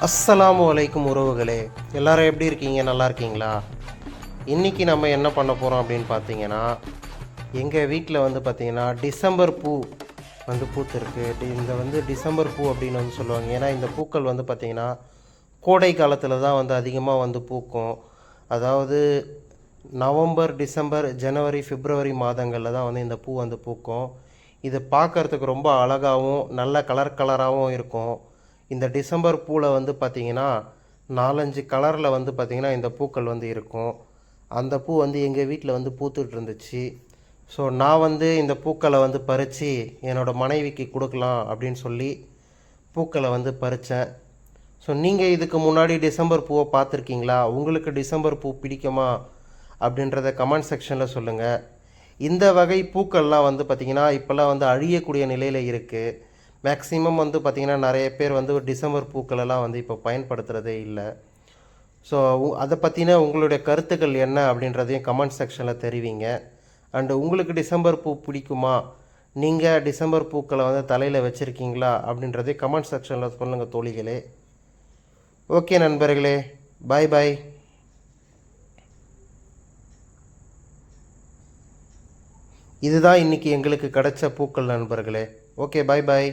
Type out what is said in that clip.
அஸ்ஸலாமு அலைக்கும் உறவுகளே எல்லாரும் எப்படி இருக்கீங்க? நல்லா இருக்கீங்களா? இன்றைக்கி நம்ம என்ன பண்ண போகிறோம் அப்படின்னு பார்த்தீங்கன்னா எங்கள் வீட்டில் வந்து பார்த்திங்கன்னா டிசம்பர் பூ வந்து பூத்திருக்கு. டி- இந்த வந்து டிசம்பர் பூ அப்படின்னு வந்து சொல்லுவாங்க. ஏன்னா இந்த பூக்கள் வந்து பார்த்திங்கன்னா கோடை காலத்தில் தான் வந்து அதிகமாக வந்து பூக்கும். அதாவது நவம்பர் டிசம்பர் ஜனவரி பிப்ரவரி மாதங்களில் தான் வந்து இந்த பூ வந்து பூக்கும். இது பார்க்கறதுக்கு ரொம்ப அழகாகவும் நல்ல கலர் கலராகவும் இருக்கும். இந்த டிசம்பர் பூவில் வந்து பார்த்திங்கன்னா நாலஞ்சு கலரில் வந்து பார்த்திங்கன்னா இந்த பூக்கள் வந்து இருக்கும். அந்த பூ வந்து எங்கள் வீட்டில் வந்து பூத்துட்டு இருந்துச்சு. ஸோ நான் வந்து இந்த பூக்களை வந்து பறித்து என்னோடய மனைவிக்கு கொடுக்கலாம் அப்படின்னு சொல்லி பூக்களை வந்து பறித்தேன் ஸோ நீங்கள் இதுக்கு முன்னாடி டிசம்பர் பூவை பார்த்துருக்கீங்களா? உங்களுக்கு டிசம்பர் பூ பிடிக்குமா? அப்படின்றத கமெண்ட் செக்ஷனில் சொல்லுங்கள் இந்த வகை பூக்கள்லாம் வந்து பார்த்திங்கன்னா இப்போல்லாம் வந்து அழியக்கூடிய நிலையில் இருக்குது மேக்ஸிமம் வந்து பார்த்திங்கன்னா நிறைய பேர் வந்து டிசம்பர் பூக்களெல்லாம் வந்து இப்போ பயன்படுத்துகிறதே இல்லை. ஸோ அதை பற்றின உங்களுடைய கருத்துக்கள் என்ன அப்படின்றதையும் கமெண்ட் செக்ஷனில் தெரிவிங்க. அண்டு உங்களுக்கு டிசம்பர் பூ பிடிக்குமா? நீங்கள் டிசம்பர் பூக்களை வந்து தலையில் வச்சுருக்கீங்களா? அப்படின்றதையும் கமெண்ட் செக்ஷனில் சொல்லுங்கள் தோழிகளே. ஓகே நண்பர்களே பாய் பாய் இதுதான் இன்னைக்கு எங்களுக்கு கிடைச்ச பூக்கள் நண்பர்களே. ஓகே பாய் பாய்